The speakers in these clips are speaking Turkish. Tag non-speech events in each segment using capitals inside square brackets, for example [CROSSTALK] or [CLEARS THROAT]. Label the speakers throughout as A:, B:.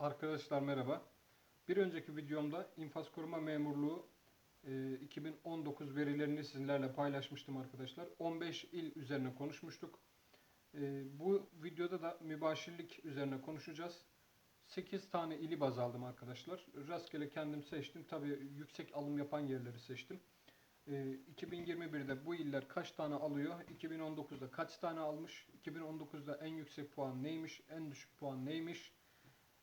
A: Arkadaşlar merhaba. Bir önceki videomda infaz koruma memurluğu e, 2019 verilerini sizlerle paylaşmıştım arkadaşlar. 15 il üzerine konuşmuştuk. E, bu videoda da mübaşirlik üzerine konuşacağız. 8 tane ili baz aldım arkadaşlar. Rastgele kendim seçtim. Tabii yüksek alım yapan yerleri seçtim. E, 2021'de bu iller kaç tane alıyor? 2019'da kaç tane almış? 2019'da en yüksek puan neymiş? En düşük puan neymiş?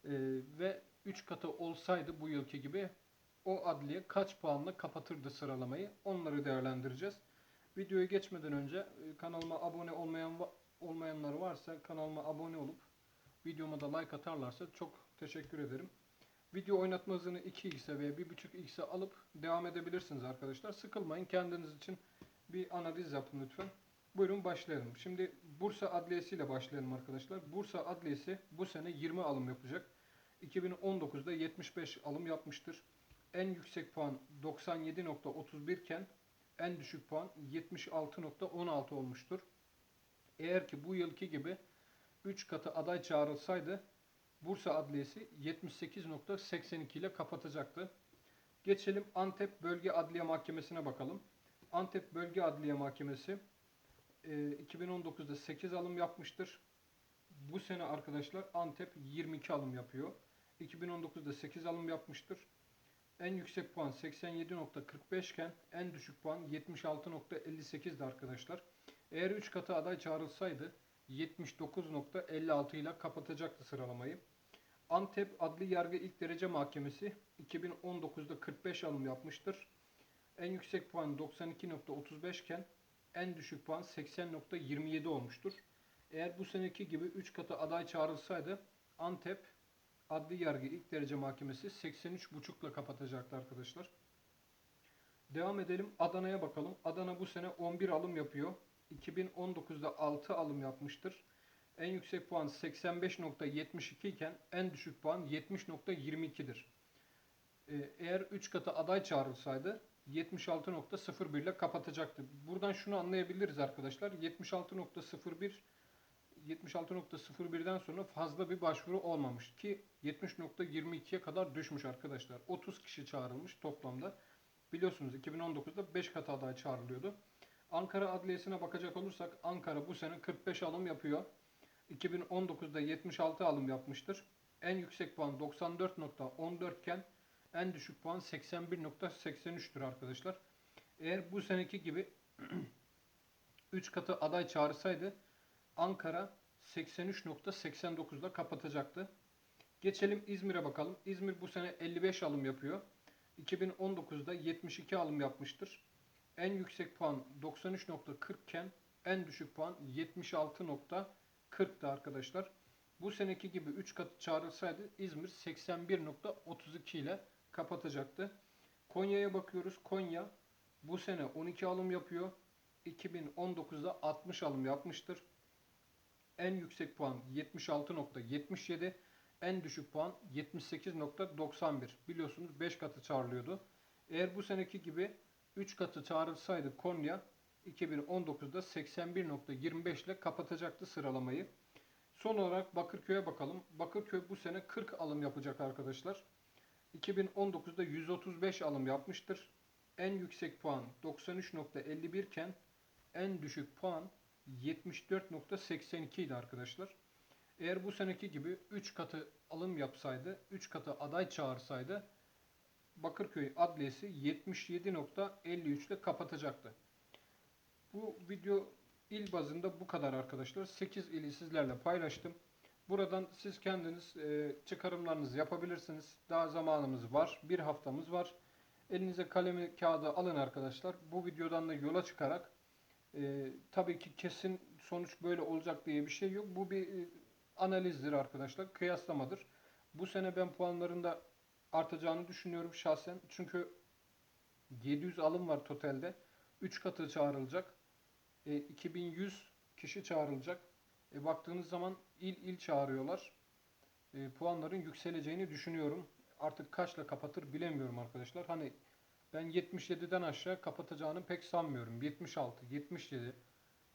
A: Ee, ve 3 katı olsaydı bu yılki gibi o adliye kaç puanla kapatırdı sıralamayı onları değerlendireceğiz. Videoya geçmeden önce e, kanalıma abone olmayan olmayanlar varsa kanalıma abone olup videoma da like atarlarsa çok teşekkür ederim. Video oynatma hızını 2x'e veya 1.5x'e alıp devam edebilirsiniz arkadaşlar. Sıkılmayın kendiniz için bir analiz yapın lütfen. Buyurun başlayalım. Şimdi Bursa Adliyesi ile başlayalım arkadaşlar. Bursa Adliyesi bu sene 20 alım yapacak. 2019'da 75 alım yapmıştır. En yüksek puan 97.31 iken en düşük puan 76.16 olmuştur. Eğer ki bu yılki gibi 3 katı aday çağrılsaydı Bursa Adliyesi 78.82 ile kapatacaktı. Geçelim Antep Bölge Adliye Mahkemesi'ne bakalım. Antep Bölge Adliye Mahkemesi e, 2019'da 8 alım yapmıştır. Bu sene arkadaşlar Antep 22 alım yapıyor. 2019'da 8 alım yapmıştır. En yüksek puan 87.45 iken en düşük puan 76.58'di arkadaşlar. Eğer 3 katı aday çağrılsaydı 79.56 ile kapatacaktı sıralamayı. Antep Adli Yargı İlk Derece Mahkemesi 2019'da 45 alım yapmıştır. En yüksek puan 92.35 iken en düşük puan 80.27 olmuştur. Eğer bu seneki gibi 3 katı aday çağrılsaydı Antep Adli Yargı İlk Derece Mahkemesi 83.5 ile kapatacaktı arkadaşlar. Devam edelim. Adana'ya bakalım. Adana bu sene 11 alım yapıyor. 2019'da 6 alım yapmıştır. En yüksek puan 85.72 iken en düşük puan 70.22'dir. Ee, Eğer 3 katı aday çağrılsaydı 76.01 ile kapatacaktı. Buradan şunu anlayabiliriz arkadaşlar. 76.01 76.01'den sonra fazla bir başvuru olmamış ki 70.22'ye kadar düşmüş arkadaşlar. 30 kişi çağrılmış toplamda. Biliyorsunuz 2019'da 5 katı aday çağrılıyordu. Ankara Adliyesi'ne bakacak olursak Ankara bu sene 45 alım yapıyor. 2019'da 76 alım yapmıştır. En yüksek puan 94.14 iken en düşük puan 81.83'tür arkadaşlar. Eğer bu seneki gibi [CLEARS THROAT] 3 katı aday çağırsaydı Ankara 83.89'da kapatacaktı. Geçelim İzmir'e bakalım. İzmir bu sene 55 alım yapıyor. 2019'da 72 alım yapmıştır. En yüksek puan 93.40 iken en düşük puan 76.40'tı arkadaşlar. Bu seneki gibi 3 katı çağrılsaydı İzmir 81.32 ile kapatacaktı. Konya'ya bakıyoruz. Konya bu sene 12 alım yapıyor. 2019'da 60 alım yapmıştır. En yüksek puan 76.77, en düşük puan 78.91. Biliyorsunuz 5 katı çağrılıyordu. Eğer bu seneki gibi 3 katı çağrılsaydı Konya 2019'da 81.25 ile kapatacaktı sıralamayı. Son olarak Bakırköy'e bakalım. Bakırköy bu sene 40 alım yapacak arkadaşlar. 2019'da 135 alım yapmıştır. En yüksek puan 93.51 iken en düşük puan 74.82 idi arkadaşlar. Eğer bu seneki gibi 3 katı alım yapsaydı, 3 katı aday çağırsaydı Bakırköy Adliyesi 77.53 ile kapatacaktı. Bu video il bazında bu kadar arkadaşlar. 8 ili sizlerle paylaştım. Buradan siz kendiniz e, çıkarımlarınızı yapabilirsiniz. Daha zamanımız var. Bir haftamız var. Elinize kalemi kağıdı alın arkadaşlar. Bu videodan da yola çıkarak e, tabii ki kesin sonuç böyle olacak diye bir şey yok. Bu bir e, analizdir arkadaşlar. Kıyaslamadır. Bu sene ben puanlarında artacağını düşünüyorum şahsen. Çünkü 700 alım var totalde. 3 katı çağrılacak. E, 2100 kişi çağrılacak. E, baktığınız zaman il il çağırıyorlar. E, puanların yükseleceğini düşünüyorum. Artık kaçla kapatır bilemiyorum arkadaşlar. Hani ben 77'den aşağı kapatacağını pek sanmıyorum. 76, 77.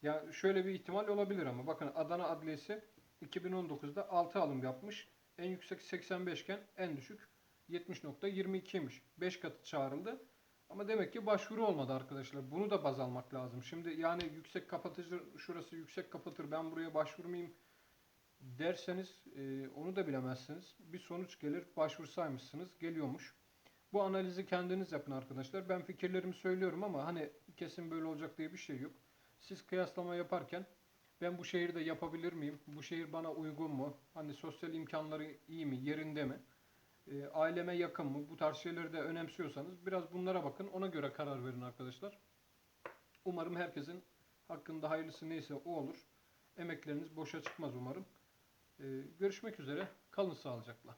A: Ya şöyle bir ihtimal olabilir ama bakın Adana Adliyesi 2019'da 6 alım yapmış. En yüksek 85 iken en düşük 70.22'ymiş. 5 katı çağrıldı. Ama demek ki başvuru olmadı arkadaşlar. Bunu da baz almak lazım. Şimdi yani yüksek kapatıcı şurası yüksek kapatır ben buraya başvurmayayım derseniz e, onu da bilemezsiniz. Bir sonuç gelir başvursaymışsınız geliyormuş. Bu analizi kendiniz yapın arkadaşlar. Ben fikirlerimi söylüyorum ama hani kesin böyle olacak diye bir şey yok. Siz kıyaslama yaparken ben bu şehirde yapabilir miyim? Bu şehir bana uygun mu? Hani sosyal imkanları iyi mi? Yerinde mi? E, aileme yakın mı? Bu tarz şeyleri de önemsiyorsanız biraz bunlara bakın. Ona göre karar verin arkadaşlar. Umarım herkesin hakkında hayırlısı neyse o olur. Emekleriniz boşa çıkmaz umarım. E, görüşmek üzere. Kalın sağlıcakla.